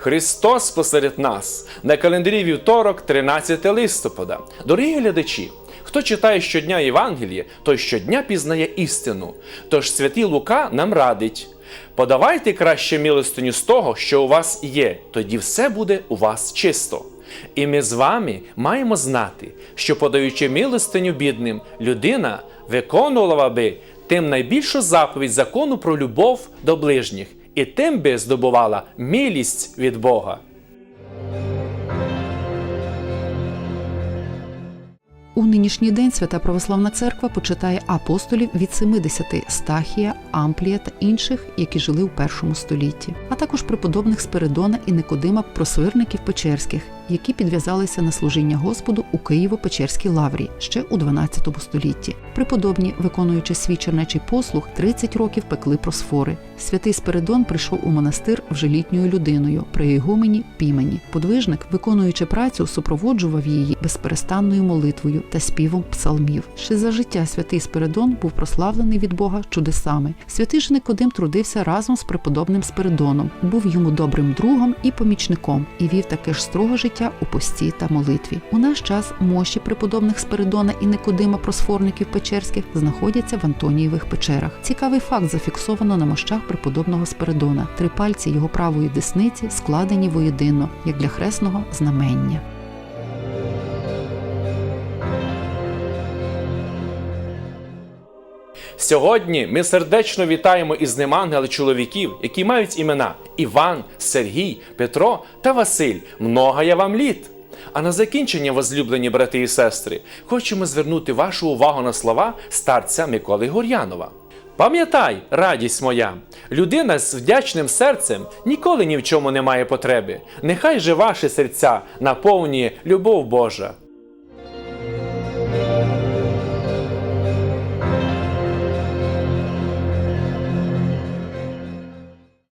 Христос посеред нас на календарі вівторок, 13 листопада. Дорогі глядачі, хто читає щодня Євангеліє, той щодня пізнає істину. Тож святий Лука нам радить. Подавайте краще милостиню з того, що у вас є, тоді все буде у вас чисто. І ми з вами маємо знати, що подаючи милостиню бідним, людина виконувала би тим найбільшу заповідь закону про любов до ближніх, і тим би здобувала милість від Бога. У нинішній день Свята Православна Церква почитає апостолів від 70 Стахія, Амплія та інших, які жили у першому столітті, а також преподобних Спиридона і Никодима просвирників Печерських, які підв'язалися на служіння Господу у Києво-Печерській лаврі ще у 12 столітті. Преподобні, виконуючи свій чернечий послуг, 30 років пекли просфори. Святий Спиридон прийшов у монастир вже літньою людиною при ігумені Пімені. Подвижник, виконуючи працю, супроводжував її безперестанною молитвою та співом псалмів. Ще за життя святий Спиридон був прославлений від Бога чудесами. Святий ж Никодим трудився разом з преподобним Спиридоном, був йому добрим другом і помічником, і вів таке ж строго життя у пості та молитві. У наш час мощі преподобних Спиридона і Никодима просфорників Печерських знаходяться в Антонієвих печерах. Цікавий факт зафіксовано на мощах преподобного Спиридона. Три пальці його правої десниці складені воєдино, як для хресного знамення. Сьогодні ми сердечно вітаємо із ним ангели чоловіків, які мають імена Іван, Сергій, Петро та Василь. Много я вам літ. А на закінчення, возлюблені брати і сестри, хочемо звернути вашу увагу на слова старця Миколи Гур'янова. Пам'ятай, радість моя, людина з вдячним серцем ніколи ні в чому не має потреби. Нехай же ваші серця наповнює любов Божа.